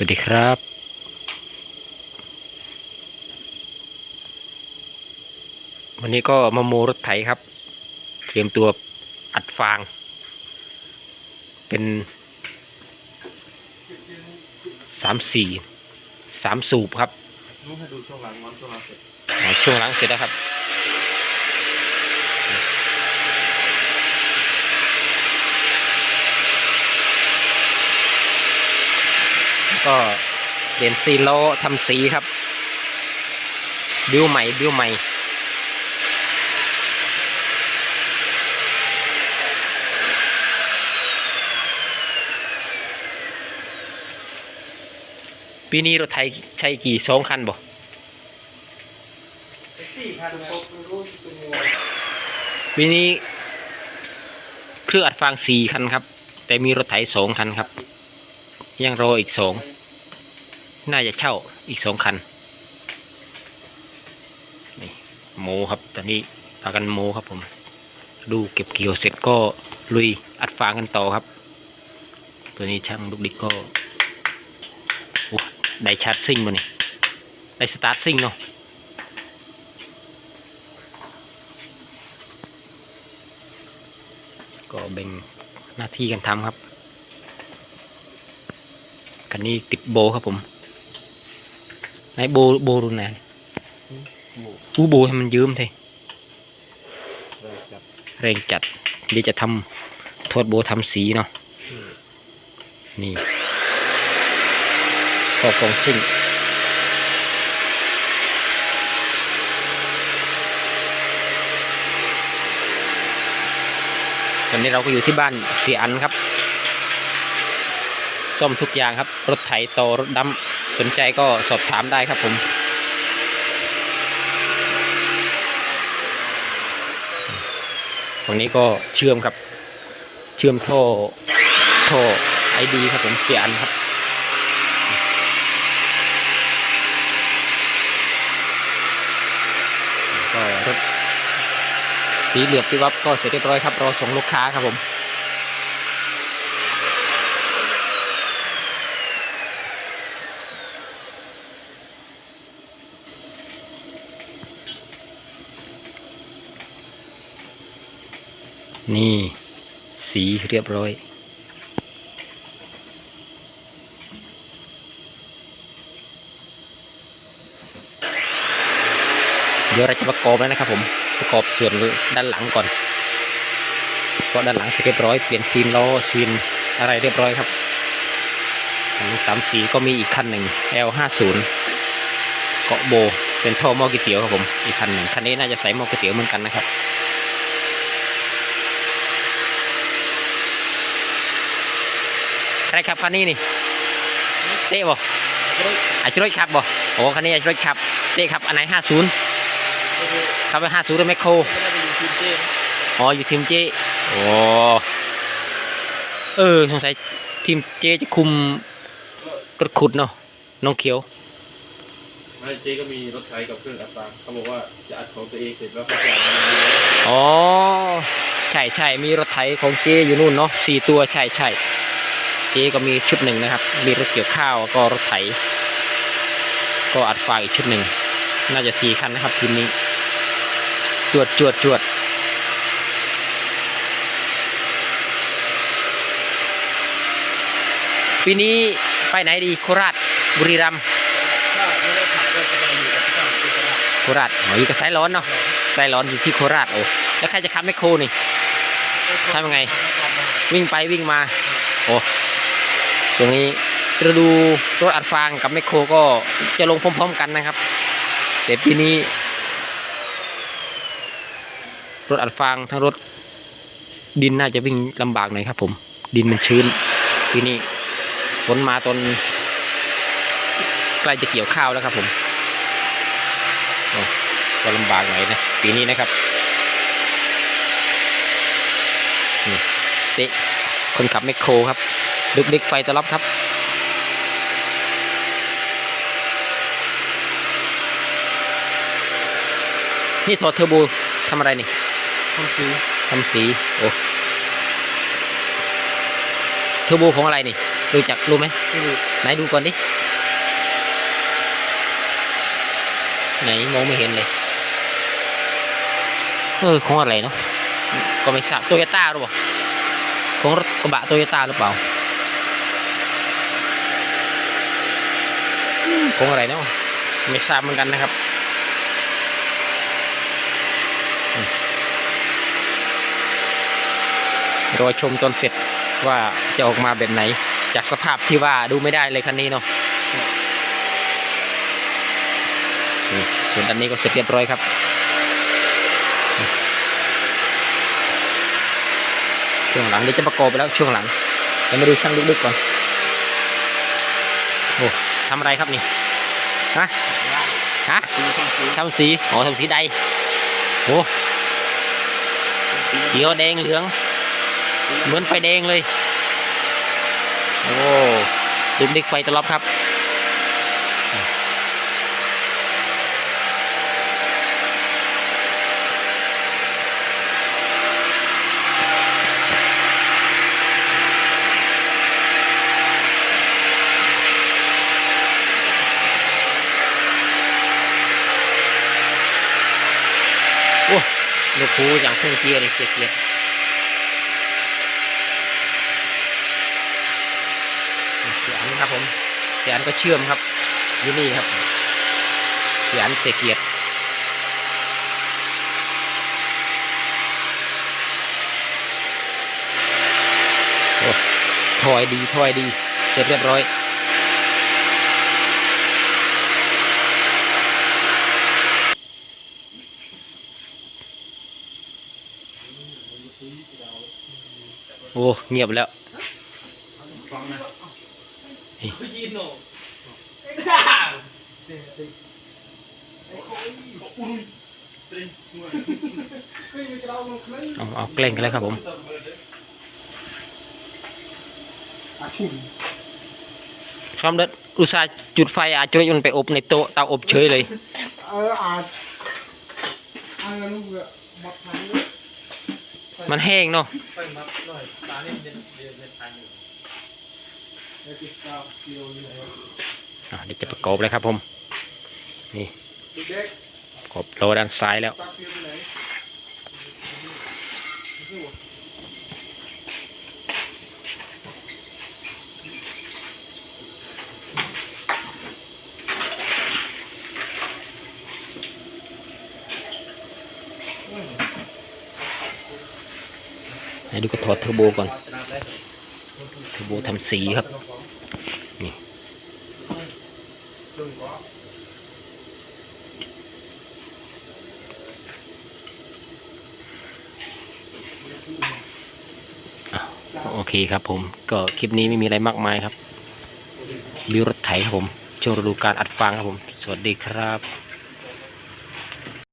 วัสดีครับวันนี้ก็มาโมรถไถครับ เตรียมตัวอัดฟาง เป็นสามสี่สามสูบครับนู้นให้ดูช่วงหลังมันช่วงหลังเสร็จอ๋อช่วงหลังเสร็จแล้วครับ ก็เปลี่ยนซีนแล้วทำสีครับ บิวใหม่ บิวใหม่ปีนี้รถไทยใช้กี่สองคันบ่สี่พันครบรู้ตัวงูปีนี้เครื่องอัดฟางสี่คันครับ แต่มีรถไถสองคันครับ ยังรออีกสองน่าจะเช่าอีกสองคันนี่โมครับตอนนี้พากันโมครับผม ดูเก็บเกี่ยวเสร็จก็ลุยอัดฟางกันต่อครับ ตัวนี้ช่างลูกดิกก็โอ้ได้ชาร์จซิ่งมาเนี่ได้สตาร์ทซิ่งเนาะก็แบ่งหน้าที่กันทำครับ นนี้ติดโบครับผมไหนโบโบรุ่นไหนงูอู้โบให้มันยืมเถอะเลยจับแรงจัดเดี๋ยวจะทำโทษโบทำสีเนาะนี่ก็กองซิ่งตอนนี้เราก็อยู่ที่บ้านเสียอันครับ ซ่อมทุกอย่างครับ รถไถโตรถดำสนใจก็สอบถามได้ครับผม ตรงนี้ก็เชื่อมครับ เชื่อมท่อท่อไอดีครับผมเสียอันครับก็รถสีเหลือบที่วับก็เสร็จเรียบร้อยครับรอส่งลูกค้าครับผม นี่สีเรียบร้อย เดี๋ยวเราจะประกอบแล้วนะครับผมประกอบส่วนด้านหลังก่อนเพราะด้านหลังเสร็จเรียบร้อยเปลี่ยนซีนล้อซีนอะไรเรียบร้อยครับอันนี้สามสีก็มีอีกคันหนึ่ง L ห้าศูนย์เกาะโบ เป็นท่อหม้อก๋วยเตี๋ยวครับผม อีกคันหนึ่งคันนี้น่าจะใส่หม้อก๋วยเตี๋ยวเหมือนกันนะครับ ใครขับคันนี้นี่เต้บ่อาชิโรยขับบ่โอ้คันนี้อาชิโรยขับเต้ขับอันไหนห้าศูนย์ขับไปห้าศูนย์หรือแมคโครไม่ได้ไปอยู่ทีมเจมอ๋ออยู่ทีมเจโอ้เออสงสัยทีมเจจะคุมรถขุดเนาะน้องเขียวไม่เจก็มีรถไถกับเครื่องอัดฟางเขาบอกว่าจะอัดของตัวเองเสร็จแล้วเขาจะเอามาดูอ๋อใช่ใช่มีรถไถของเจอยู่นู่นเนาะสี่ตัวใช่ใช่ เจก็มีชุดหนึ่งนะครับ มีรถเกี่ยวข้าวก็รถไถ ก็อัดฟาอีกชุดหนึ่ง น่าจะสี่คันนะครับทีมนี้ จวดจวดจวดปีนี้ไปไหนดีโคราชบุรีรัมย์โคราชอ๋ออยู่กับสายร้อนเนาะสายร้อนอยู่ที่โคราชโอ้แล้วใครจะขับแมคโครนี่ทำยังไง วิ่งไปวิ่งมา โอ้ ตรงนี้ราดูรถอัดฟางกับแมคโครก็จะลงพร้อมๆกันนะครับ แต่ปีนี้ รถอัดฟางทั้งรถดินน่าจะวิ่งลำบากหน่อยครับ ผม ดินมันชื้นปีนี้ฝนมาตอนใกล้จะเกี่ยวข้าวแล้วครับ ผมก็ลำบากหน่อยนะปีนี้นะครับเตะคนขับแมคโครครับ ดึกเด็กไฟตะลับครับ นี่ถอดเทอร์โบทำอะไรนี่ทำซื้อทำสีโอ้เทอร์โบของอะไรนี่รู้จักรู้ไหมไม่รู้ไหนดูก่อนดิไหนมองไม่เห็นเลยเออของอะไรเนาะก็ไม่ทราบโตโยต้าหรือเปล่าของรถกระบะโตโยต้าหรือเปล่า อืมของอะไรเนาะไม่ทราบเหมือนกันนะครับรอชมจนเสร็จว่าจะออกมาแบบไหน จากสภาพที่ว่าดูไม่ได้เลยคันนี้เนาะส่วนอันนี้ก็เสร็จเรียบร้อยครับช่วงหลังนี้จะประกอบไปแล้วช่วงหลังเดี๋ยวมาดูช่างลึกๆก่อน โอ้ทำอะไรครับนี่ฮะฮะสีช่างสีทำสีอ๋อทำสีใดโอ้เขียวแดงเหลือง เหมือนไฟแดงเลย โอ้ดึกดิกไฟตลอดครับ ลูกคูอย่างเพิ่งเกียร์เลยเกียร์เกียร์เสียนครับผมเสียนก็เชื่อมครับอยู่นี่ครับเสียนเสยเกียรติโอ้ถอยดีถอยดี เสร็จเรียบร้อย อ้เงียบแล้วฟังนะยินโนเอาเอาเกล้งกันแล้วครับผมพร้อมเด็ดอุตส่าห์จุดไฟอาจจะมันไปอบในโต๊ะเตาอบเฉยเลย เอออาจอาจจะรู้ว่าบักทันเลย มันแห้งเนาะไปมัดหน่อยตาเนี่ยเย็นเย็นเย็นทางอยู่เดี๋ยวติดตามกิโลเลยอะเดี๋ยวจะประกอบเลยครับผม นี่เด็กประกอบโลด้านซ้ายแล้วตาเพียวไปไหน ให้ดูก็ถอดเทอร์โบก่อน เทอร์โบทำสีครับ นี่โอเคครับผม ก็คลิปนี้ไม่มีอะไรมากมายครับบิวรถไถครับผมช่วงฤดูการอัดฟางครับผม สวัสดีครับ